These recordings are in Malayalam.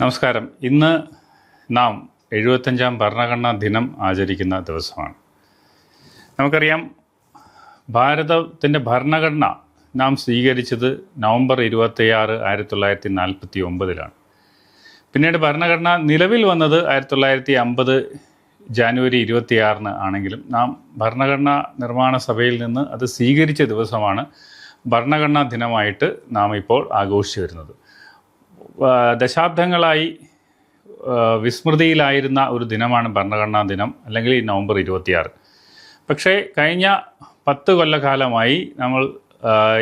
നമസ്കാരം. ഇന്ന് നാം എഴുപത്തഞ്ചാം ഭരണഘടനാ ദിനം ആചരിക്കുന്ന ദിവസമാണ്. നമുക്കറിയാം ഭാരതത്തിന്റെ ഭരണഘടന നാം സ്വീകരിച്ചത് നവംബർ ഇരുപത്തിയാറ് ആയിരത്തി തൊള്ളായിരത്തി നാൽപ്പത്തി ഒമ്പതിലാണ് പിന്നീട് ഭരണഘടന നിലവിൽ വന്നത് ആയിരത്തി തൊള്ളായിരത്തി അമ്പത് ജാനുവരി ഇരുപത്തിയാറിന് ആണെങ്കിലും നാം ഭരണഘടനാ നിർമ്മാണ സഭയിൽ നിന്ന് അത് സ്വീകരിച്ച ദിവസമാണ് ഭരണഘടനാ ദിനമായിട്ട് നാം ഇപ്പോൾ ആഘോഷിച്ചു വരുന്നത്. ദശാബ്ദങ്ങളായി വിസ്മൃതിയിലായിരുന്ന ഒരു ദിനമാണ് ഭരണഘടനാ ദിനം അല്ലെങ്കിൽ ഈ നവംബർ ഇരുപത്തിയാറ്. പക്ഷേ കഴിഞ്ഞ പത്ത് കൊല്ലക്കാലമായി നമ്മൾ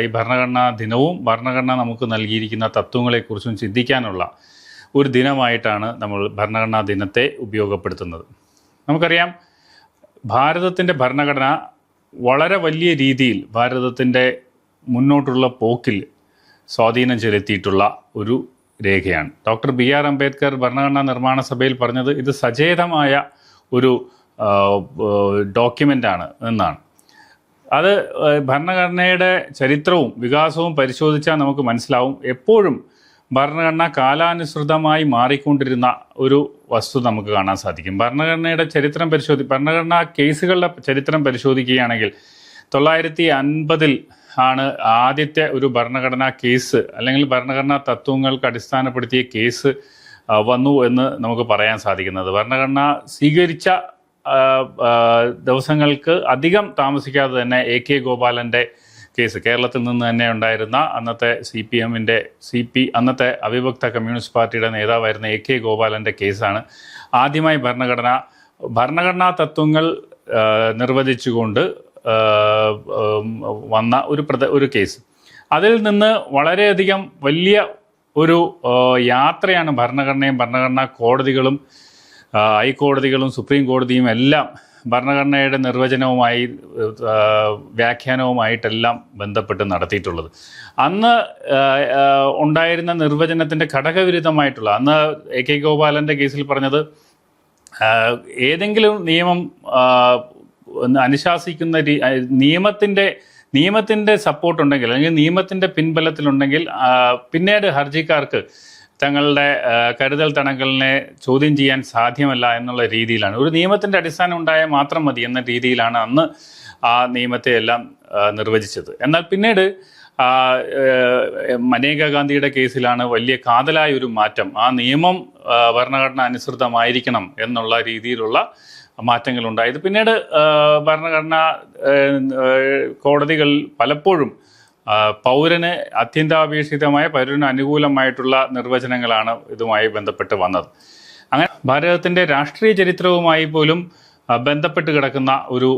ഈ ഭരണഘടനാ ദിനവും ഭരണഘടന നമുക്ക് നൽകിയിരിക്കുന്ന തത്വങ്ങളെക്കുറിച്ചും ചിന്തിക്കാനുള്ള ഒരു ദിനമായിട്ടാണ് നമ്മൾ ഭരണഘടനാ ദിനത്തെ ഉപയോഗപ്പെടുത്തുന്നത്. നമുക്കറിയാം ഭാരതത്തിന്റെ ഭരണഘടന വളരെ വലിയ രീതിയിൽ ഭാരതത്തിന്റെ മുന്നോട്ടുള്ള പോക്കിൽ സ്വാധീനം ചെലുത്തിയിട്ടുള്ള ഒരു രേഖയാണ്. ഡോക്ടർ ബി ആർ അംബേദ്കർ ഭരണഘടനാ നിർമ്മാണ സഭയിൽ പറഞ്ഞത് ഇത് സചേതമായ ഒരു ഡോക്യുമെന്റാണ് എന്നാണ്. അത് ഭരണഘടനയുടെ ചരിത്രവും വികാസവും പരിശോധിച്ചാൽ നമുക്ക് മനസ്സിലാവും എപ്പോഴും ഭരണഘടന കാലാനുസൃതമായി മാറിക്കൊണ്ടിരുന്ന ഒരു വസ്തു നമുക്ക് കാണാൻ സാധിക്കും. ഭരണഘടനയുടെ ചരിത്രം പരിശോധി ഭരണഘടനാ കേസുകളുടെ ചരിത്രം പരിശോധിക്കുകയാണെങ്കിൽ തൊള്ളായിരത്തി അൻപതിൽ ആണ് ആദ്യത്തെ ഒരു ഭരണഘടനാ കേസ് അല്ലെങ്കിൽ ഭരണഘടനാ തത്വങ്ങൾക്ക് അടിസ്ഥാനപ്പെടുത്തിയ കേസ് വന്നു എന്ന് നമുക്ക് പറയാൻ സാധിക്കുന്നത്. ഭരണഘടന സ്വീകരിച്ച ദിവസങ്ങൾക്ക് അധികം താമസിക്കാതെ തന്നെ എ കെ ഗോപാലന്റെ കേസ് കേരളത്തിൽ നിന്ന് തന്നെ ഉണ്ടായിരുന്ന അന്നത്തെ സി പി എമ്മിന്റെ സി പി അന്നത്തെ അവിഭക്ത കമ്മ്യൂണിസ്റ്റ് പാർട്ടിയുടെ നേതാവായിരുന്ന എ കെ ഗോപാലന്റെ കേസാണ് ആദ്യമായി ഭരണഘടന ഭരണഘടനാ തത്വങ്ങൾ നിർവചിച്ചുകൊണ്ട് വന്ന ഒരു ഒരു കേസ്. അതിൽ നിന്ന് വളരെയധികം വലിയ ഒരു യാത്രയാണ് ഭരണഘടനയും ഭരണഘടനാ കോടതികളും ഹൈക്കോടതികളും സുപ്രീം കോടതിയും എല്ലാം ഭരണഘടനയുടെ നിർവചനവുമായി വ്യാഖ്യാനവുമായിട്ടെല്ലാം ബന്ധപ്പെട്ട് നടത്തിയിട്ടുള്ളത്. അന്ന് ഉണ്ടായിരുന്ന നിർവചനത്തിന്റെ ഘടകവിരുദ്ധമായിട്ടുള്ള അന്ന് എ കെ ഗോപാലന്റെ കേസിൽ പറഞ്ഞത് ഏതെങ്കിലും നിയമം അനുശാസിക്കുന്ന നിയമത്തിന്റെ നിയമത്തിന്റെ സപ്പോർട്ട് ഉണ്ടെങ്കിൽ അല്ലെങ്കിൽ നിയമത്തിന്റെ പിൻബലത്തിലുണ്ടെങ്കിൽ പിന്നീട് ഹർജിക്കാർക്ക് തങ്ങളുടെ കരുതൽ തണങ്കലിനെ ചോദ്യം ചെയ്യാൻ സാധ്യമല്ല എന്നുള്ള രീതിയിലാണ്. ഒരു നിയമത്തിന്റെ അടിസ്ഥാനം ഉണ്ടായാൽ മാത്രം മതി എന്ന രീതിയിലാണ് അന്ന് ആ നിയമത്തെ എല്ലാം നിർവചിച്ചത്. എന്നാൽ പിന്നീട് മനേകാ ഗാന്ധിയുടെ കേസിലാണ് വലിയ കാതലായ ഒരു മാറ്റം. ആ നിയമം ഭരണഘടന അനുസൃതമായിരിക്കണം എന്നുള്ള രീതിയിലുള്ള മാറ്റങ്ങൾ ഉണ്ടായത് പിന്നീട് ഭരണഘടന കോടതികൾ പലപ്പോഴും പൗരന് അത്യന്താപേക്ഷിതമായ പൗരന് അനുകൂലമായിട്ടുള്ള നിർവചനങ്ങളാണ് ഇതുമായി ബന്ധപ്പെട്ട് വന്നത്. അങ്ങനെ ഭാരതത്തിന്റെ രാഷ്ട്രീയ ചരിത്രവുമായി പോലും ബന്ധപ്പെട്ട് കിടക്കുന്ന ഒരു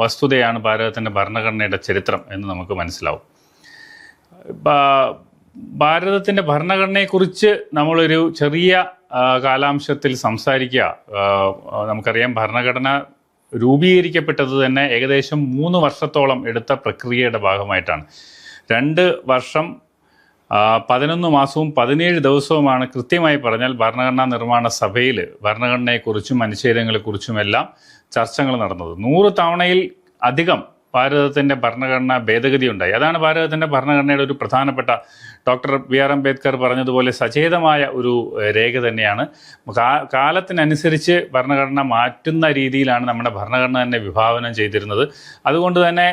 വസ്തുതയാണ് ഭാരതത്തിന്റെ ഭരണഘടനയുടെ ചരിത്രം എന്ന് നമുക്ക് മനസ്സിലാവും. ഭാരതത്തിന്റെ ഭരണഘടനയെക്കുറിച്ച് നമ്മളൊരു ചെറിയ കാലാംശത്തിൽ സംസാരിക്കുക. നമുക്കറിയാം ഭരണഘടന രൂപീകരിക്കപ്പെട്ടത് തന്നെ ഏകദേശം മൂന്ന് വർഷത്തോളം എടുത്ത പ്രക്രിയയുടെ ഭാഗമായിട്ടാണ്. രണ്ട് വർഷം പതിനൊന്ന് മാസവും പതിനേഴ് ദിവസവുമാണ് കൃത്യമായി പറഞ്ഞാൽ ഭരണഘടനാ നിർമ്മാണ സഭയിൽ ഭരണഘടനയെക്കുറിച്ചും അനുച്ഛേദങ്ങളെക്കുറിച്ചും എല്ലാം ചർച്ചകൾ നടന്നത്. നൂറ് തവണയിൽ അധികം ഭാരതത്തിന്റെ ഭരണഘടന ഭേദഗതി ഉണ്ടായി. അതാണ് ഭാരതത്തിന്റെ ഭരണഘടനയുടെ ഒരു പ്രധാനപ്പെട്ട ഡോക്ടർ ബി ആർ അംബേദ്കർ പറഞ്ഞതുപോലെ സചേതമായ ഒരു രേഖ തന്നെയാണ്. കാലത്തിനനുസരിച്ച് ഭരണഘടന മാറ്റുന്ന രീതിയിലാണ് നമ്മുടെ ഭരണഘടന തന്നെ വിഭാവനം ചെയ്തിരുന്നത്. അതുകൊണ്ട് തന്നെ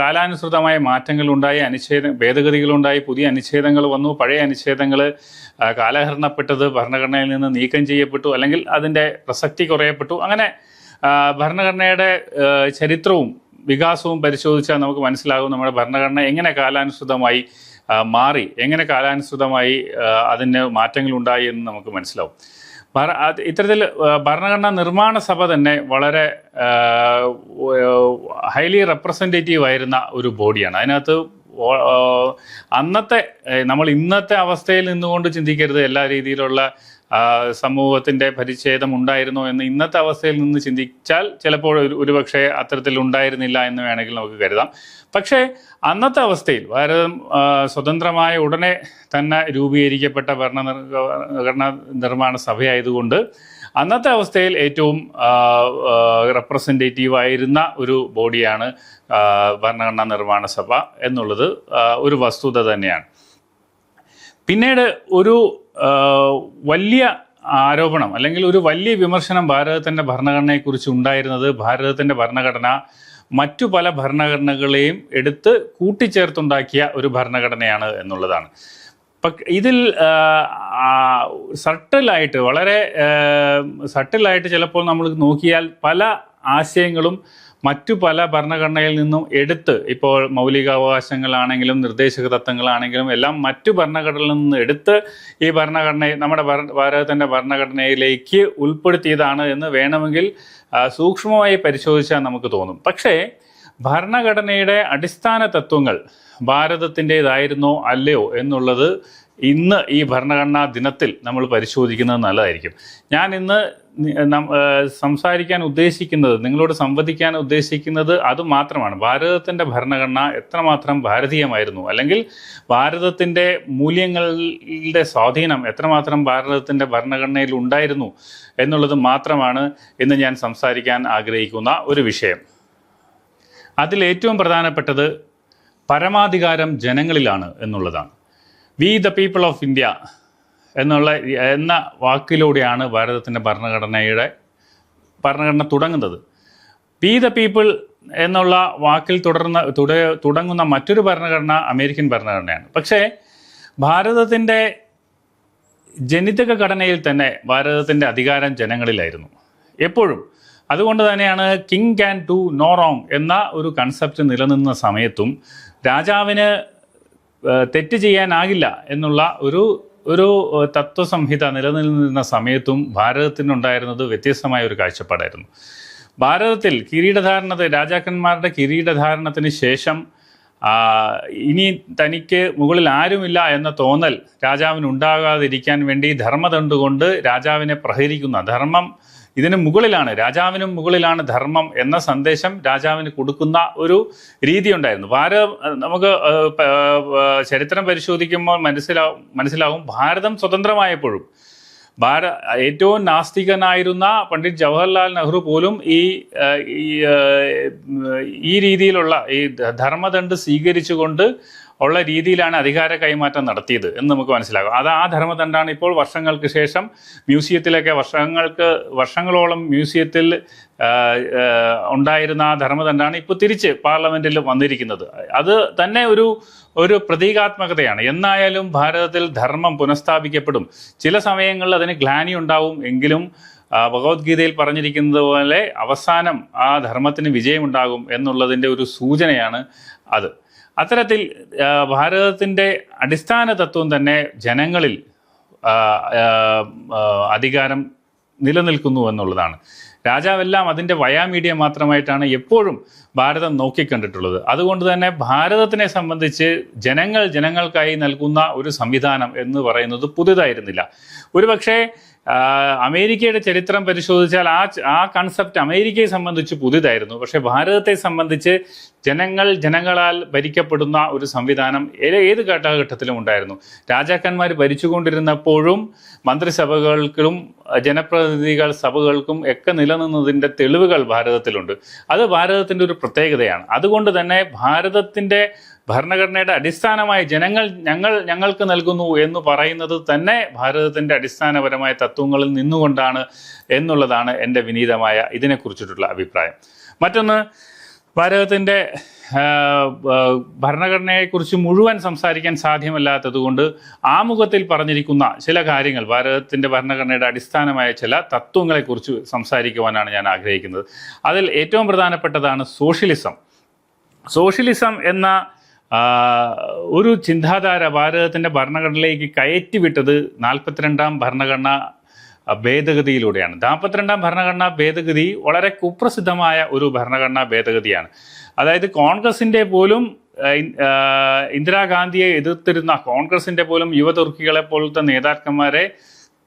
കാലാനുസൃതമായ മാറ്റങ്ങളുണ്ടായി അനുച്ഛേദ ഭേദഗതികളുണ്ടായി പുതിയ അനുച്ഛേദങ്ങൾ വന്നു. പഴയ അനുച്ഛേദങ്ങൾ കാലഹരണപ്പെട്ടത് ഭരണഘടനയിൽ നിന്ന് നീക്കം ചെയ്യപ്പെട്ടു അല്ലെങ്കിൽ അതിന്റെ പ്രസക്തി കുറയപ്പെട്ടു. അങ്ങനെ ഭരണഘടനയുടെ ചരിത്രവും വികാസവും പരിശോധിച്ചാൽ നമുക്ക് മനസ്സിലാകും നമ്മുടെ ഭരണഘടന എങ്ങനെ കാലാനുസൃതമായി മാറി എങ്ങനെ കാലാനുസൃതമായി അതിന് മാറ്റങ്ങൾ ഉണ്ടായി എന്ന് നമുക്ക് മനസ്സിലാവും. ഇത്തരത്തിൽ ഭരണഘടനാ നിർമ്മാണ സഭ തന്നെ വളരെ ഹൈലി റെപ്രസെന്റേറ്റീവ് ആയിരുന്ന ഒരു ബോഡിയാണ്. അതിനകത്ത് അന്നത്തെ നമ്മൾ ഇന്നത്തെ അവസ്ഥയിൽ നിന്നുകൊണ്ട് ചിന്തിക്കരുത്. എല്ലാ രീതിയിലുള്ള സമൂഹത്തിന്റെ പരിച്ഛേദം ഉണ്ടായിരുന്നോ എന്ന് ഇന്നത്തെ അവസ്ഥയിൽ നിന്ന് ചിന്തിച്ചാൽ ചിലപ്പോൾ ഒരു ഒരുപക്ഷെ അത്തരത്തിൽ ഉണ്ടായിരുന്നില്ല എന്ന് വേണമെങ്കിൽ നമുക്ക് കരുതാം. പക്ഷേ അന്നത്തെ അവസ്ഥയിൽ ഭാരതം സ്വതന്ത്രമായ ഉടനെ തന്നെ രൂപീകരിക്കപ്പെട്ട ഭരണ ഭരണ നിർമ്മാണ സഭയായതുകൊണ്ട് അന്നത്തെ അവസ്ഥയിൽ ഏറ്റവും റെപ്രസെന്റേറ്റീവ് ആയിരുന്ന ഒരു ബോഡിയാണ് ഭരണഘടനാ നിർമ്മാണ സഭ എന്നുള്ളത് ഒരു വസ്തുത തന്നെയാണ്. പിന്നീട് ഒരു വലിയ ആരോപണം അല്ലെങ്കിൽ ഒരു വലിയ വിമർശനം ഭാരതത്തിന്റെ ഭരണഘടനയെക്കുറിച്ച് ഉണ്ടായിരുന്നത് ഭാരതത്തിന്റെ ഭരണഘടന മറ്റു പല ഭരണഘടനകളെയും എടുത്ത് കൂട്ടിച്ചേർത്തുണ്ടാക്കിയ ഒരു ഭരണഘടനയാണ് എന്നുള്ളതാണ്. ഇതിൽ സട്ടിലായിട്ട് വളരെ സട്ടിലായിട്ട് ചിലപ്പോൾ നമ്മൾ നോക്കിയാൽ പല ആശയങ്ങളും മറ്റു പല ഭരണഘടനയിൽ നിന്നും എടുത്ത് ഇപ്പോൾ മൗലികാവകാശങ്ങളാണെങ്കിലും നിർദ്ദേശക തത്വങ്ങളാണെങ്കിലും എല്ലാം മറ്റു ഭരണഘടനയിൽ നിന്ന് എടുത്ത് ഈ ഭരണഘടന നമ്മുടെ ഭര- ഭാരതത്തിന്റെ ഭരണഘടനയിലേക്ക് ഉൾപ്പെടുത്തിയതാണ് എന്ന് വേണമെങ്കിൽ സൂക്ഷ്മമായി പരിശോധിച്ചാൽ നമുക്ക് തോന്നും. പക്ഷേ ഭരണഘടനയുടെ അടിസ്ഥാന തത്വങ്ങൾ ഭാരതത്തിന്റെതായിരുന്നോ അല്ലയോ എന്നുള്ളത് ഇന്ന് ഈ ഭരണഘടനാ ദിനത്തിൽ നമ്മൾ പരിശോധിക്കുന്നത് നല്ലതായിരിക്കും. ഞാൻ ഇന്ന് സംസാരിക്കാൻ ഉദ്ദേശിക്കുന്നത് നിങ്ങളോട് സംവദിക്കാൻ ഉദ്ദേശിക്കുന്നത് അത് മാത്രമാണ്. ഭാരതത്തിന്റെ ഭരണഘടന എത്രമാത്രം ഭാരതീയമായിരുന്നു? അല്ലെങ്കിൽ ഭാരതത്തിന്റെ മൂല്യങ്ങളുടെ സ്വാധീനം എത്രമാത്രം ഭാരതത്തിന്റെ ഭരണഘടനയിൽ ഉണ്ടായിരുന്നു എന്നുള്ളത് മാത്രമാണ് ഇന്ന് ഞാൻ സംസാരിക്കാൻ ആഗ്രഹിക്കുന്ന ഒരു വിഷയം. അതിൽ ഏറ്റവും പ്രധാനപ്പെട്ടത് പരമാധികാരം ജനങ്ങളിലാണ് എന്നുള്ളതാണ്. We the people of India എന്നുള്ള എന്ന വാക്കിലൂടെയാണ് ഭാരതത്തിന്റെ ഭരണഘടനയുടെ ഭരണഘടന തുടങ്ങുന്നത്. പി ദ പീപ്പിൾ എന്നുള്ള വാക്കിൽ തുടർന്ന തുട തുടങ്ങുന്ന മറ്റൊരു ഭരണഘടന അമേരിക്കൻ ഭരണഘടനയാണ്. പക്ഷേ ഭാരതത്തിന്റെ ജനിതക ഘടനയിൽ തന്നെ ഭാരതത്തിന്റെ അധികാരം ജനങ്ങളിലായിരുന്നു. എപ്പോഴും. അതുകൊണ്ട് തന്നെയാണ് king can do no wrong എന്ന ഒരു കൺസെപ്റ്റ് നിലനിന്ന സമയത്തും രാജാവിന് തെറ്റ് ചെയ്യാനാകില്ല എന്നുള്ള ഒരു ഒരു തത്വസംഹിത നിലനിന്നിരുന്ന സമയത്തും ഭാരതത്തിനുണ്ടായിരുന്നത് വ്യത്യസ്തമായ ഒരു കാഴ്ചപ്പാടായിരുന്നു. ഭാരതത്തിൽ കിരീടധാരണത്തെ രാജാക്കന്മാരുടെ കിരീടധാരണത്തിന് ശേഷം ഇനി തനിക്ക് മുകളിൽ ആരുമില്ല എന്ന തോന്നൽ രാജാവിന് ഉണ്ടാകാതിരിക്കാൻ വേണ്ടി ധർമ്മതണ്ടുകൊണ്ട് രാജാവിനെ പ്രഹരിക്കുന്ന ധർമ്മം ഇതിന് മുകളിലാണ് രാജാവിനും മുകളിലാണ് ധർമ്മം എന്ന സന്ദേശം രാജാവിന് കൊടുക്കുന്ന ഒരു രീതി ഉണ്ടായിരുന്നു. അഹ് നമുക്ക് ചരിത്രം പരിശോധിക്കുമ്പോൾ മനസ്സിലാവും മനസ്സിലാവും ഭാരതം സ്വതന്ത്രമായപ്പോഴും ഭാര ഏറ്റവും നാസ്തികനായിരുന്ന പണ്ഡിറ്റ് ജവഹർലാൽ നെഹ്റു പോലും ഈ ഈ രീതിയിലുള്ള ഈ ധർമ്മദണ്ഡ് സ്വീകരിച്ചുകൊണ്ട് ഉള്ള രീതിയിലാണ് അധികാര കൈമാറ്റം നടത്തിയത് എന്ന് നമുക്ക് മനസ്സിലാകും. അത് ആ ധർമ്മദണ്ഡാണ് ഇപ്പോൾ വർഷങ്ങൾക്ക് ശേഷം മ്യൂസിയത്തിലൊക്കെ വർഷങ്ങൾക്ക് വർഷങ്ങളോളം മ്യൂസിയത്തിൽ ഉണ്ടായിരുന്ന ആ ധർമ്മദണ്ഡാണ് ഇപ്പോൾ തിരിച്ച് പാർലമെന്റിൽ വന്നിരിക്കുന്നത്. അത് തന്നെ ഒരു ഒരു പ്രതീകാത്മകതയാണ്. എന്നായാലും ഭാരതത്തിൽ ധർമ്മം പുനഃസ്ഥാപിക്കപ്പെടും. ചില സമയങ്ങളിൽ അതിന് ഗ്ലാനി ഉണ്ടാവും എങ്കിലും ഭഗവത്ഗീതയിൽ പറഞ്ഞിരിക്കുന്നത് പോലെ അവസാനം ആ ധർമ്മത്തിന് വിജയമുണ്ടാകും എന്നുള്ളതിന്റെ ഒരു സൂചനയാണ് അത്. അത്തരത്തിൽ ഭാരതത്തിന്റെ അടിസ്ഥാന തത്വം തന്നെ ജനങ്ങളിൽ അധികാരം നിലനിൽക്കുന്നു എന്നുള്ളതാണ്. രാജാവെല്ലാം അതിന്റെ വയാമീഡിയ മാത്രമായിട്ടാണ് എപ്പോഴും ഭാരതം നോക്കിക്കണ്ടിട്ടുള്ളത്. അതുകൊണ്ട് തന്നെ ഭാരതത്തിനെ സംബന്ധിച്ച് ജനങ്ങൾ ജനങ്ങൾക്കായി നൽകുന്ന ഒരു സംവിധാനം എന്ന് പറയുന്നത് പുതുതായിരുന്നില്ല. ഒരുപക്ഷേ അമേരിക്കയുടെ ചരിത്രം പരിശോധിച്ചാൽ ആ ആ കൺസെപ്റ്റ് അമേരിക്കയെ സംബന്ധിച്ച് പുതിയതായിരുന്നു. പക്ഷേ ഭാരതത്തെ സംബന്ധിച്ച് ജനങ്ങൾ ജനങ്ങളാൽ ഭരിക്കപ്പെടുന്ന ഒരു സംവിധാനം ഏത് കാലഘട്ടത്തിലും ഉണ്ടായിരുന്നു. രാജാക്കന്മാർ ഭരിച്ചുകൊണ്ടിരുന്നപ്പോഴും മന്ത്രിസഭകൾക്കും ജനപ്രതിനിധികൾ സഭകൾക്കും ഒക്കെ നിലനിന്നതിന്റെ തെളിവുകൾ ഭാരതത്തിലുണ്ട്. അത് ഭാരതത്തിന്റെ ഒരു പ്രത്യേകതയാണ്. അതുകൊണ്ട് തന്നെ ഭാരതത്തിന്റെ ഭരണഘടനയുടെ അടിസ്ഥാനമായി ജനങ്ങൾ ഞങ്ങൾ ഞങ്ങൾക്ക് നൽകുന്നു എന്ന് പറയുന്നത് തന്നെ ഭാരതത്തിന്റെ അടിസ്ഥാനപരമായ തത്വങ്ങളിൽ നിന്നുകൊണ്ടാണ് എന്നുള്ളതാണ് എന്റെ വിനീതമായ ഇതിനെക്കുറിച്ചിട്ടുള്ള അഭിപ്രായം. മറ്റൊന്ന് ഭാരതത്തിന്റെ ഭരണഘടനയെക്കുറിച്ച് മുഴുവൻ സംസാരിക്കാൻ സാധ്യമല്ലാത്തതുകൊണ്ട് ആമുഖത്തിൽ പറഞ്ഞിരിക്കുന്ന ചില കാര്യങ്ങൾ ഭാരതത്തിന്റെ ഭരണഘടനയുടെ അടിസ്ഥാനമായ ചില തത്വങ്ങളെക്കുറിച്ച് സംസാരിക്കുവാനാണ് ഞാൻ ആഗ്രഹിക്കുന്നത്. അതിൽ ഏറ്റവും പ്രധാനപ്പെട്ടതാണ് സോഷ്യലിസം. സോഷ്യലിസം എന്ന ഒരു ചിന്താധാര ഭാരതത്തിന്റെ ഭരണഘടനയിലേക്ക് കയറ്റിവിട്ടത് നാൽപ്പത്തിരണ്ടാം ഭരണഘടന ഭേദഗതിയിലൂടെയാണ്. നാൽപ്പത്തിരണ്ടാം ഭരണഘടനാ ഭേദഗതി വളരെ കുപ്രസിദ്ധമായ ഒരു ഭരണഘടനാ ഭേദഗതിയാണ്. അതായത് കോൺഗ്രസിന്റെ പോലും ഇന്ദിരാഗാന്ധിയെ എതിർത്തിരുന്ന കോൺഗ്രസിന്റെ പോലും യുവതുർക്കികളെ പോലത്തെ നേതാക്കന്മാരെ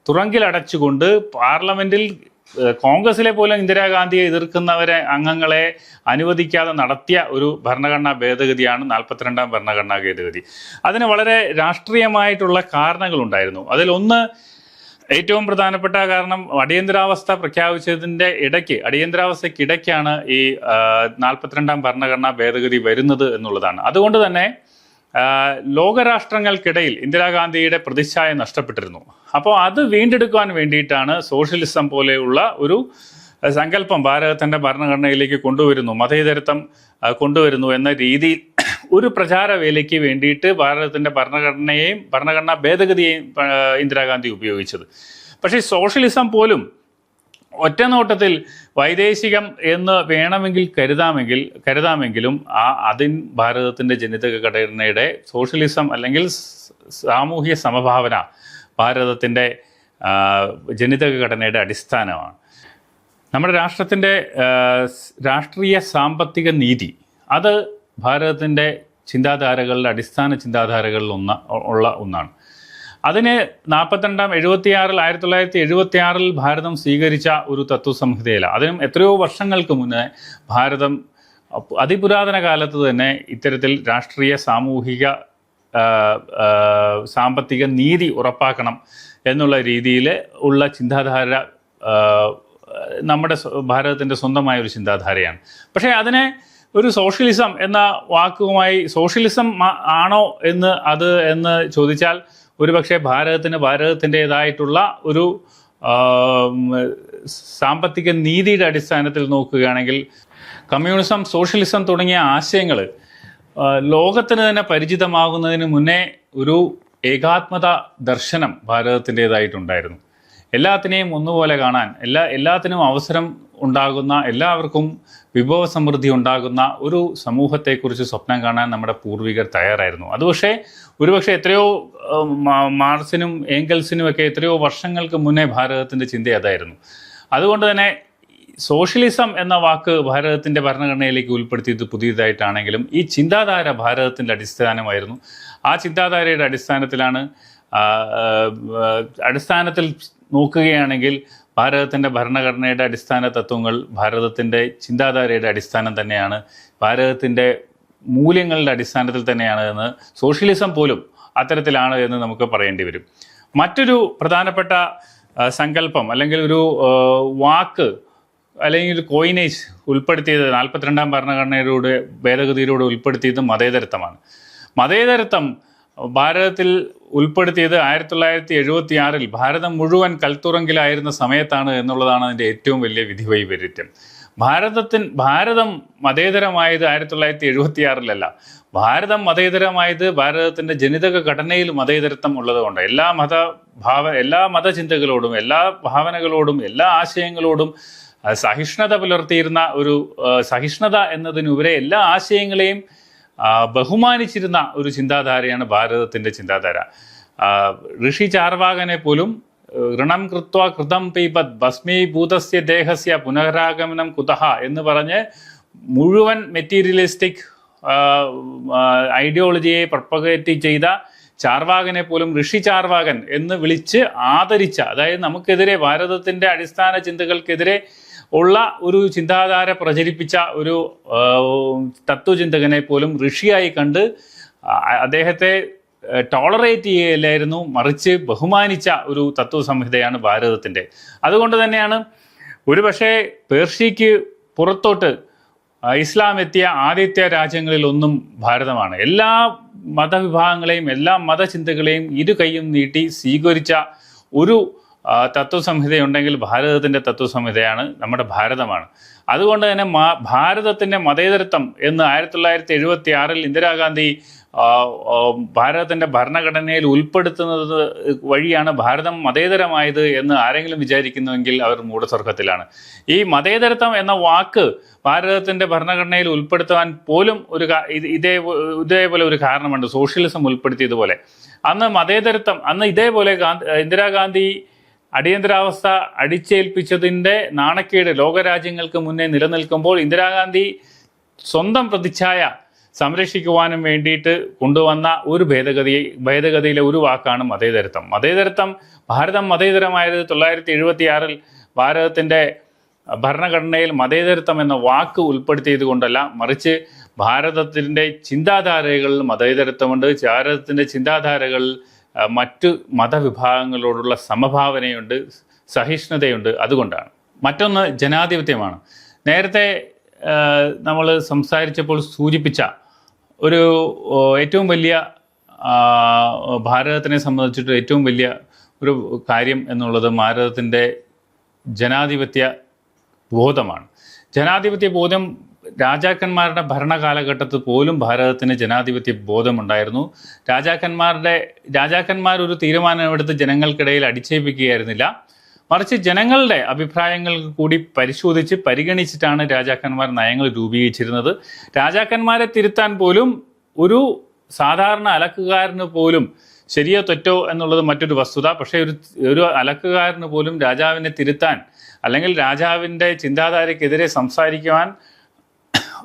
തുറങ്കിലടച്ചുകൊണ്ട് പാർലമെന്റിൽ ഏഹ്, കോൺഗ്രസിലെ പോലും ഇന്ദിരാഗാന്ധിയെ എതിർക്കുന്നവരെ അംഗങ്ങളെ അനുവദിക്കാതെ നടത്തിയ ഒരു ഭരണഘടനാ ഭേദഗതിയാണ് നാൽപ്പത്തിരണ്ടാം ഭരണഘടനാ ഭേദഗതി. അതിന് വളരെ രാഷ്ട്രീയമായിട്ടുള്ള കാരണങ്ങളുണ്ടായിരുന്നു. അതിലൊന്ന് ഏറ്റവും പ്രധാനപ്പെട്ട കാരണം അടിയന്തരാവസ്ഥ പ്രഖ്യാപിച്ചതിന്റെ ഇടയ്ക്ക് അടിയന്തരാവസ്ഥയ്ക്കിടയ്ക്കാണ് ഈ നാൽപ്പത്തിരണ്ടാം ഭരണഘടനാ ഭേദഗതി വരുന്നത് എന്നുള്ളതാണ്. അതുകൊണ്ട് തന്നെ ലോകരാഷ്ട്രങ്ങൾക്കിടയിൽ ഇന്ദിരാഗാന്ധിയുടെ പ്രതിച്ഛായ നഷ്ടപ്പെട്ടിരുന്നു. അപ്പോൾ അത് വീണ്ടെടുക്കുവാൻ വേണ്ടിയിട്ടാണ് സോഷ്യലിസം പോലെയുള്ള ഒരു സങ്കല്പം ഭാരതത്തിന്റെ ഭരണഘടനയിലേക്ക് കൊണ്ടുവരുന്നു മതേതരത്വം കൊണ്ടുവരുന്നു എന്ന രീതിയിൽ ഒരു പ്രചാര വേലയ്ക്ക് വേണ്ടിയിട്ട് ഭാരതത്തിന്റെ ഭരണഘടനയെയും ഭരണഘടനാ ഭേദഗതിയെയും ഇന്ദിരാഗാന്ധി ഉപയോഗിച്ചത്. പക്ഷേ സോഷ്യലിസം പോലും ഒറ്റ നോട്ടത്തിൽ വൈദേശികം എന്ന് വേണമെങ്കിൽ കരുതാമെങ്കിൽ കരുതാമെങ്കിലും ആ അതിൻ ഭാരതത്തിന്റെ ജനിതക ഘടനയുടെ സോഷ്യലിസം അല്ലെങ്കിൽ സാമൂഹ്യ സമഭാവന ഭാരതത്തിന്റെ ജനിതക ഘടനയുടെ അടിസ്ഥാനമാണ്. നമ്മുടെ രാഷ്ട്രത്തിന്റെ രാഷ്ട്രീയ സാമ്പത്തിക നീതി അത് ഭാരതത്തിന്റെ ചിന്താധാരകളുടെ അടിസ്ഥാന ചിന്താധാരകളിൽ ഒന്ന് ഉള്ള ഒന്നാണ്. അതിന് നാൽപ്പത്തിരണ്ടാം എഴുപത്തിയാറിൽ ആയിരത്തി തൊള്ളായിരത്തി എഴുപത്തി ആറിൽ ഭാരതം സ്വീകരിച്ച ഒരു തത്വസംഹിതയിലാണ് അതിനും എത്രയോ വർഷങ്ങൾക്ക് മുന്നേ ഭാരതം അതിപുരാതന കാലത്ത് തന്നെ ഇത്തരത്തിൽ രാഷ്ട്രീയ സാമൂഹിക സാമ്പത്തിക നീതി ഉറപ്പാക്കണം എന്നുള്ള രീതിയിൽ ഉള്ള ചിന്താധാര നമ്മുടെ ഭാരതത്തിന്റെ സ്വന്തമായ ഒരു ചിന്താധാരയാണ്. പക്ഷേ അതിനെ ഒരു സോഷ്യലിസം എന്ന വാക്കുമായി സോഷ്യലിസം ആണോ എന്ന് അത് എന്ന് ചോദിച്ചാൽ ഒരുപക്ഷെ ഭാരതത്തിന് ഭാരതത്തിന്റെതായിട്ടുള്ള ഒരു സാമ്പത്തിക നീതിയുടെ അടിസ്ഥാനത്തിൽ നോക്കുകയാണെങ്കിൽ കമ്മ്യൂണിസം സോഷ്യലിസം തുടങ്ങിയ ആശയങ്ങൾ ലോകത്തിന് തന്നെ പരിചിതമാകുന്നതിന് മുന്നേ ഒരു ഏകാത്മത ദർശനം ഭാരതത്തിന്റെതായിട്ടുണ്ടായിരുന്നു. എല്ലാത്തിനെയും ഒന്നുപോലെ കാണാൻ എല്ലാ എല്ലാത്തിനും അവസരം ഉണ്ടാകുന്ന എല്ലാവർക്കും വിഭവ സമൃദ്ധി ഉണ്ടാകുന്ന ഒരു സമൂഹത്തെക്കുറിച്ച് സ്വപ്നം കാണാൻ നമ്മുടെ പൂർവികർ തയ്യാറായിരുന്നു. അത് പക്ഷേ ഒരുപക്ഷെ എത്രയോ മാർസിനും ഏങ്കൽസിനും ഒക്കെ എത്രയോ വർഷങ്ങൾക്ക് മുന്നേ ഭാരതത്തിന്റെ ചിന്ത അതായിരുന്നു. അതുകൊണ്ട് തന്നെ സോഷ്യലിസം എന്ന വാക്ക് ഭാരതത്തിന്റെ ഭരണഘടനയിലേക്ക് ഉൾപ്പെടുത്തിയത് പുതിയതായിട്ടാണെങ്കിലും ഈ ചിന്താധാര ഭാരതത്തിന്റെ അടിസ്ഥാനമായിരുന്നു. ആ ചിന്താധാരയുടെ അടിസ്ഥാനത്തിലാണ് അടിസ്ഥാനത്തിൽ നോക്കുകയാണെങ്കിൽ ഭാരതത്തിന്റെ ഭരണഘടനയുടെ അടിസ്ഥാന തത്വങ്ങൾ ഭാരതത്തിന്റെ ചിന്താധാരയുടെ അടിസ്ഥാനം തന്നെയാണ്. ഭാരതത്തിന്റെ മൂല്യങ്ങളുടെ അടിസ്ഥാനത്തിൽ തന്നെയാണ് എന്ന് സോഷ്യലിസം പോലും അത്തരത്തിലാണ് എന്ന് നമുക്ക് പറയേണ്ടി വരും. മറ്റൊരു പ്രധാനപ്പെട്ട സങ്കല്പം അല്ലെങ്കിൽ ഒരു വാക്ക് അല്ലെങ്കിൽ ഒരു കോയിനേജ് ഉൾപ്പെടുത്തിയത് നാൽപ്പത്തിരണ്ടാം ഭരണഘടനയിലൂടെ ഭേദഗതിയിലൂടെ ഉൾപ്പെടുത്തിയത് മതേതരത്വമാണ്. മതേതരത്വം ഭാരതത്തിൽ ഉൾപ്പെടുത്തിയത് ആയിരത്തി തൊള്ളായിരത്തി എഴുപത്തി ആറിൽ ഭാരതം മുഴുവൻ കൽത്തുറങ്കിലായിരുന്ന സമയത്താണ് എന്നുള്ളതാണ് അതിന്റെ ഏറ്റവും വലിയ വിധി വിധിവൈപരീത്യം ഭാരതത്തിൻ ഭാരതം മതേതരമായത് ആയിരത്തി തൊള്ളായിരത്തി എഴുപത്തി ആറിലല്ല ഭാരതം മതേതരമായത് ഭാരതത്തിന്റെ ജനിതക ഘടനയിൽ മതേതരത്വം ഉള്ളതുകൊണ്ട് എല്ലാ മത ഭാവ എല്ലാ മതചിന്തകളോടും എല്ലാ ഭാവനകളോടും എല്ലാ ആശയങ്ങളോടും സഹിഷ്ണുത പുലർത്തിയിരുന്ന ഒരു സഹിഷ്ണുത എന്നതിനുപരി എല്ലാ ആശയങ്ങളെയും ബഹുമാനിച്ചിരുന്ന ഒരു ചിന്താധാരയാണ് ഭാരതത്തിന്റെ ചിന്താധാര. ഋഷി ചാർവാകനെ പോലും ഋണം കൃത്വ കൃതം പീപത് ഭസ്മീഭൂതസ്യ ദേഹസ്യ പുനരാഗമനം കുതഹ എന്ന് പറഞ്ഞ് മുഴുവൻ മെറ്റീരിയലിസ്റ്റിക് ഐഡിയോളജിയെ പ്രൊപ്പഗേറ്റ് ചെയ്ത ചാർവാകനെ പോലും ഋഷി ചാർവാകൻ എന്ന് വിളിച്ച് ആദരിച്ച അതായത് നമുക്കെതിരെ ഭാരതത്തിന്റെ അടിസ്ഥാന ചിന്തകൾക്കെതിരെ ഉള്ള ഒരു ചിന്താധാര പ്രചരിപ്പിച്ച ഒരു തത്വചിന്തകനെ പോലും ഋഷിയായി കണ്ട് അദ്ദേഹത്തെ ടോളറേറ്റ് ചെയ്യലായിരുന്നു മറിച്ച് ബഹുമാനിച്ച ഒരു തത്വസംഹിതയാണ് ഭാരതത്തിന്റെ അതുകൊണ്ട് തന്നെയാണ് ഒരുപക്ഷെ പേർഷ്യയ്ക്ക് പുറത്തോട്ട് ഇസ്ലാം എത്തിയ ആദ്യത്തെ രാജ്യങ്ങളിൽ ഒന്നും ഭാരതമാണ്. എല്ലാ മതവിഭാഗങ്ങളെയും എല്ലാ മതചിന്തകളെയും ഇരു കൈയും നീട്ടി സ്വീകരിച്ച ഒരു തത്വസംഹിതയുണ്ടെങ്കിൽ ഭാരതത്തിന്റെ തത്വസംഹിതയാണ് നമ്മുടെ ഭാരതമാണ്. അതുകൊണ്ട് തന്നെ മാ ഭാരതത്തിന്റെ മതേതരത്വം എന്ന് ആയിരത്തി തൊള്ളായിരത്തി എഴുപത്തി ആറിൽ ഇന്ദിരാഗാന്ധി ഭാരതത്തിന്റെ ഭരണഘടനയിൽ ഉൾപ്പെടുത്തുന്നത് വഴിയാണ് ഭാരതം മതേതരമായത് എന്ന് ആരെങ്കിലും വിചാരിക്കുന്നുവെങ്കിൽ അവർ മൂഢസ്വർഗത്തിലാണ് ഈ മതേതരത്വം എന്ന വാക്ക് ഭാരതത്തിന്റെ ഭരണഘടനയിൽ ഉൾപ്പെടുത്തുവാൻ പോലും ഒരു ഇതേ ഇതേപോലെ ഒരു കാരണമുണ്ട്. സോഷ്യലിസം ഉൾപ്പെടുത്തിയതുപോലെ. അന്ന് മതേതരത്വം അന്ന് ഇതേപോലെ ഗാന്ധി ഇന്ദിരാഗാന്ധി അടിയന്തരാവസ്ഥ അടിച്ചേൽപ്പിച്ചതിന്റെ നാണക്കേട് ലോകരാജ്യങ്ങൾക്ക് മുന്നേ നിലനിൽക്കുമ്പോൾ ഇന്ദിരാഗാന്ധി സ്വന്തം പ്രതിച്ഛായ സംരക്ഷിക്കുവാനും വേണ്ടിയിട്ട് കൊണ്ടുവന്ന ഒരു ഭേദഗതി ഭേദഗതിയിലെ ഒരു വാക്കാണ് മതേതരത്വം. മതേതരത്വം ഭാരതം മതേതരമായത് തൊള്ളായിരത്തി എഴുപത്തിയാറിൽ ഭാരതത്തിന്റെ ഭരണഘടനയിൽ മതേതരത്വം എന്ന വാക്ക് ഉൾപ്പെടുത്തിയത് കൊണ്ടല്ല മറിച്ച് ഭാരതത്തിന്റെ ചിന്താധാരകളിൽ മതേതരത്വമുണ്ട് ഭാരതത്തിന്റെ ചിന്താധാരകളിൽ മറ്റു മതവിഭാഗങ്ങളോടുള്ള സമഭാവനയുണ്ട് സഹിഷ്ണുതയുണ്ട് അതുകൊണ്ടാണ്. മറ്റൊന്ന് ജനാധിപത്യമാണ്. നേരത്തെ നമ്മൾ സംസാരിച്ചപ്പോൾ സൂചിപ്പിച്ച ഒരു ഏറ്റവും വലിയ ഭാരതത്തിനെ സംബന്ധിച്ചിട്ട് ഏറ്റവും വലിയ ഒരു കാര്യം എന്നുള്ളത് ഭാരതത്തിന്റെ ജനാധിപത്യ ബോധമാണ്. ജനാധിപത്യ ബോധം രാജാക്കന്മാരുടെ ഭരണകാലഘട്ടത്തിൽ പോലും ഭാരതത്തിന് ജനാധിപത്യ ബോധമുണ്ടായിരുന്നു. രാജാക്കന്മാരുടെ രാജാക്കന്മാർ ഒരു തീരുമാനമെടുത്ത് ജനങ്ങൾക്കിടയിൽ അടിച്ചേൽപ്പിക്കുകയായിരുന്നില്ല. മറിച്ച് ജനങ്ങളുടെ അഭിപ്രായങ്ങൾ കൂടി പരിശോധിച്ച് പരിഗണിച്ചിട്ടാണ് രാജാക്കന്മാർ നയങ്ങൾ രൂപീകരിച്ചിരുന്നത്. രാജാക്കന്മാരെ തിരുത്താൻ പോലും ഒരു സാധാരണ അലക്കുകാരന് പോലും ശരിയോ തെറ്റോ എന്നുള്ളത് മറ്റൊരു വസ്തുത. പക്ഷേ ഒരു ഒരു അലക്കുകാരന് പോലും രാജാവിനെ തിരുത്താൻ അല്ലെങ്കിൽ രാജാവിന്റെ ചിന്താധാരയ്ക്കെതിരെ സംസാരിക്കുവാൻ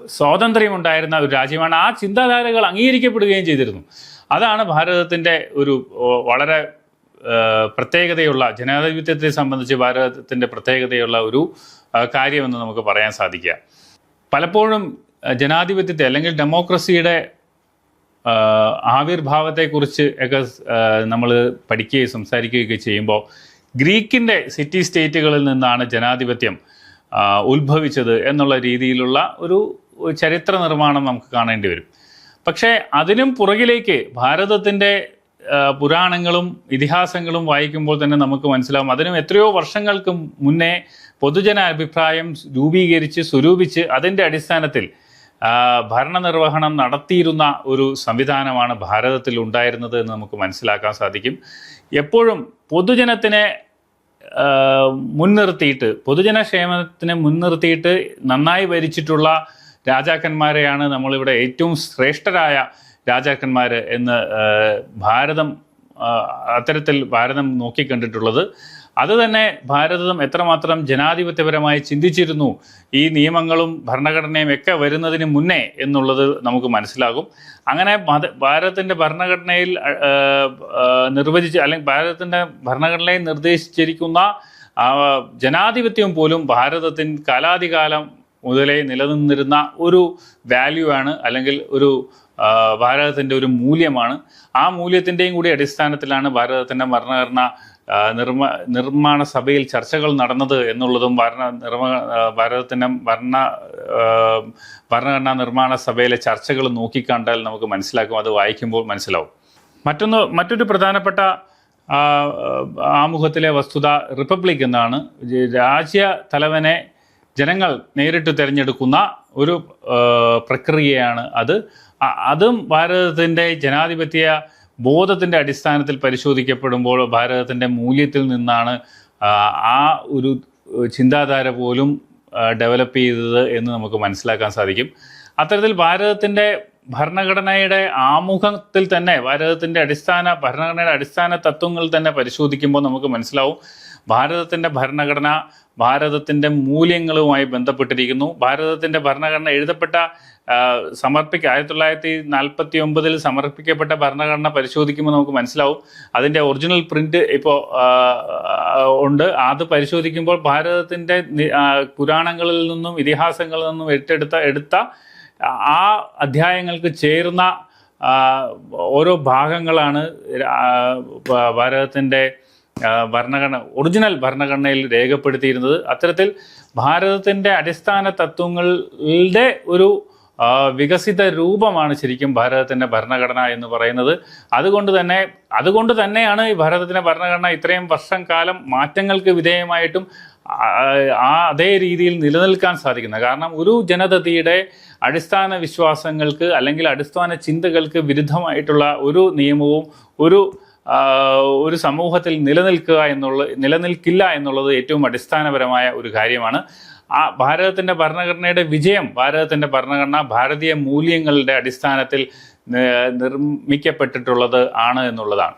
സ്വാതന്ത്ര്യമുണ്ടായിരുന്ന ഒരു രാജ്യമാണ്. ആ ചിന്താധാരകൾ അംഗീകരിക്കപ്പെടുകയും ചെയ്തിരുന്നു. അതാണ് ഭാരതത്തിന്റെ ഒരു വളരെ പ്രത്യേകതയുള്ള ജനാധിപത്യത്തെ സംബന്ധിച്ച് ഭാരതത്തിന്റെ പ്രത്യേകതയുള്ള ഒരു കാര്യമെന്ന് നമുക്ക് പറയാൻ സാധിക്കുക. പലപ്പോഴും ജനാധിപത്യത്തെ അല്ലെങ്കിൽ ഡെമോക്രസിയുടെ ആവിർഭാവത്തെക്കുറിച്ച് ഒക്കെ നമ്മൾ പഠിക്കുകയും സംസാരിക്കുകയൊക്കെ ചെയ്യുമ്പോൾ ഗ്രീക്കിന്റെ സിറ്റി സ്റ്റേറ്റുകളിൽ നിന്നാണ് ജനാധിപത്യം ഉത്ഭവിച്ചത് എന്നുള്ള രീതിയിലുള്ള ഒരു ചരിത്ര നിർമ്മാണം നമുക്ക് കാണേണ്ടി വരും. പക്ഷേ അതിനും പുറകിലേക്ക് ഭാരതത്തിന്റെ പുരാണങ്ങളും ഇതിഹാസങ്ങളും വായിക്കുമ്പോൾ തന്നെ നമുക്ക് മനസ്സിലാവും. അതിനും എത്രയോ വർഷങ്ങൾക്ക് മുന്നേ പൊതുജന അഭിപ്രായം രൂപീകരിച്ച് സ്വരൂപിച്ച് അതിന്റെ അടിസ്ഥാനത്തിൽ ഭരണനിർവഹണം നടത്തിയിരുന്ന ഒരു സംവിധാനമാണ് ഭാരതത്തിൽ ഉണ്ടായിരുന്നത് എന്ന് നമുക്ക് മനസ്സിലാക്കാൻ സാധിക്കും. എപ്പോഴും പൊതുജനത്തിനെ മുൻനിർത്തിയിട്ട് പൊതുജനക്ഷേമത്തിനെ മുൻനിർത്തിയിട്ട് നന്നായി ഭരിച്ചിട്ടുള്ള രാജാക്കന്മാരെയാണ് നമ്മളിവിടെ ഏറ്റവും ശ്രേഷ്ഠരായ രാജാക്കന്മാർ എന്ന് ഭാരതം അത്തരത്തിൽ ഭാരതം നോക്കിക്കണ്ടിട്ടുള്ളത്. അത് തന്നെ ഭാരതം എത്രമാത്രം ജനാധിപത്യപരമായി ചിന്തിച്ചിരുന്നു ഈ നിയമങ്ങളും ഭരണഘടനയും ഒക്കെ വരുന്നതിന് മുന്നേ എന്നുള്ളത് നമുക്ക് മനസ്സിലാകും. അങ്ങനെ മത ഭാരതത്തിന്റെ ഭരണഘടനയിൽ നിർവചിച്ച് അല്ലെങ്കിൽ ഭാരതത്തിന്റെ ഭരണഘടനയിൽ നിർദ്ദേശിച്ചിരിക്കുന്ന ജനാധിപത്യം പോലും ഭാരതത്തിൻ കാലാതികാലം മുതലേ നിലനിന്നിരുന്ന ഒരു വാല്യൂ ആണ് അല്ലെങ്കിൽ ഒരു ഭാരതത്തിന്റെ ഒരു മൂല്യമാണ്. ആ മൂല്യത്തിന്റെയും കൂടി അടിസ്ഥാനത്തിലാണ് ഭാരതത്തിന്റെ ഭരണഘടന നിർമ്മ നിർമ്മാണ സഭയിൽ ചർച്ചകൾ നടന്നത് എന്നുള്ളതും ഭരണ നിർമ്മ ഭാരതത്തിന്റെ ഭരണ ഭരണഘടനാ നിർമ്മാണ സഭയിലെ ചർച്ചകൾ നോക്കിക്കണ്ടാൽ നമുക്ക് മനസ്സിലാക്കും അത് വായിക്കുമ്പോൾ മനസ്സിലാവും. മറ്റൊന്ന് മറ്റൊരു പ്രധാനപ്പെട്ട ആമുഖത്തിലെ വസ്തുത റിപ്പബ്ലിക് എന്നാണ്. രാജ്യ തലവനെ ജനങ്ങൾ നേരിട്ട് തിരഞ്ഞെടുക്കുന്ന ഒരു പ്രക്രിയയാണ് അത്. അതും ഭാരതത്തിന്റെ ജനാധിപത്യ ബോധത്തിന്റെ അടിസ്ഥാനത്തിൽ പരിശോധിക്കപ്പെടുമ്പോൾ ഭാരതത്തിന്റെ മൂല്യത്തിൽ നിന്നാണ് ആ ഒരു ചിന്താധാര പോലും ഡെവലപ്പ് ചെയ്തത് എന്ന് നമുക്ക് മനസ്സിലാക്കാൻ സാധിക്കും. അത്തരത്തിൽ ഭാരതത്തിന്റെ ഭരണഘടനയുടെ ആമുഖത്തിൽ തന്നെ ഭാരതത്തിന്റെ അടിസ്ഥാന ഭരണഘടനയുടെ അടിസ്ഥാന തത്വങ്ങൾ തന്നെ പരിശോധിക്കുമ്പോൾ നമുക്ക് മനസ്സിലാവും ഭാരതത്തിന്റെ ഭരണഘടന ഭാരതത്തിന്റെ മൂല്യങ്ങളുമായി ബന്ധപ്പെട്ടിരിക്കുന്നു. ഭാരതത്തിന്റെ ഭരണഘടന എഴുതപ്പെട്ട സമർപ്പിക്ക ആയിരത്തി തൊള്ളായിരത്തി നാൽപ്പത്തി ഒമ്പതിൽ സമർപ്പിക്കപ്പെട്ട ഭരണഘടന പരിശോധിക്കുമ്പോൾ നമുക്ക് മനസ്സിലാവും. അതിന്റെ ഒറിജിനൽ പ്രിന്റ് ഇപ്പോൾ ഉണ്ട്. അത് പരിശോധിക്കുമ്പോൾ ഭാരതത്തിന്റെ പുരാണങ്ങളിൽ നിന്നും ഇതിഹാസങ്ങളിൽ നിന്നും ഏറ്റെടുത്ത എടുത്ത ആ അധ്യായങ്ങൾക്ക് ചേർന്ന ഓരോ ഭാഗങ്ങളാണ് ഭാരതത്തിന്റെ ഭരണഘടന ഒറിജിനൽ ഭരണഘടനയിൽ രേഖപ്പെടുത്തിയിരുന്നത് അത്തരത്തിൽ ഭാരതത്തിന്റെ അടിസ്ഥാന തത്വങ്ങളുടെ ഒരു വികസിത രൂപമാണ് ശരിക്കും ഭാരതത്തിന്റെ ഭരണഘടന എന്ന് പറയുന്നത്. അതുകൊണ്ട് തന്നെ അതുകൊണ്ട് തന്നെയാണ് ഈ ഭാരതത്തിന്റെ ഭരണഘടന ഇത്രയും വർഷം കാലം മാറ്റങ്ങൾക്ക് വിധേയമായിട്ടും ആ അതേ രീതിയിൽ നിലനിൽക്കാൻ സാധിക്കുന്നത്. കാരണം ഒരു ജനതയുടെ അടിസ്ഥാന വിശ്വാസങ്ങൾക്ക് അല്ലെങ്കിൽ അടിസ്ഥാന ചിന്തകൾക്ക് വിരുദ്ധമായിട്ടുള്ള ഒരു നിയമവും ഒരു ഒരു സമൂഹത്തിൽ നിലനിൽക്കുക എന്നുള്ള നിലനിൽക്കില്ല എന്നുള്ളത് ഏറ്റവും അടിസ്ഥാനപരമായ ഒരു കാര്യമാണ്. ആ ഭാരതത്തിന്റെ ഭരണഘടനയുടെ വിജയം ഭാരതത്തിന്റെ ഭരണഘടന ഭാരതീയ മൂല്യങ്ങളുടെ അടിസ്ഥാനത്തിൽ നിർമ്മിക്കപ്പെട്ടിട്ടുള്ളത് ആണ് എന്നുള്ളതാണ്.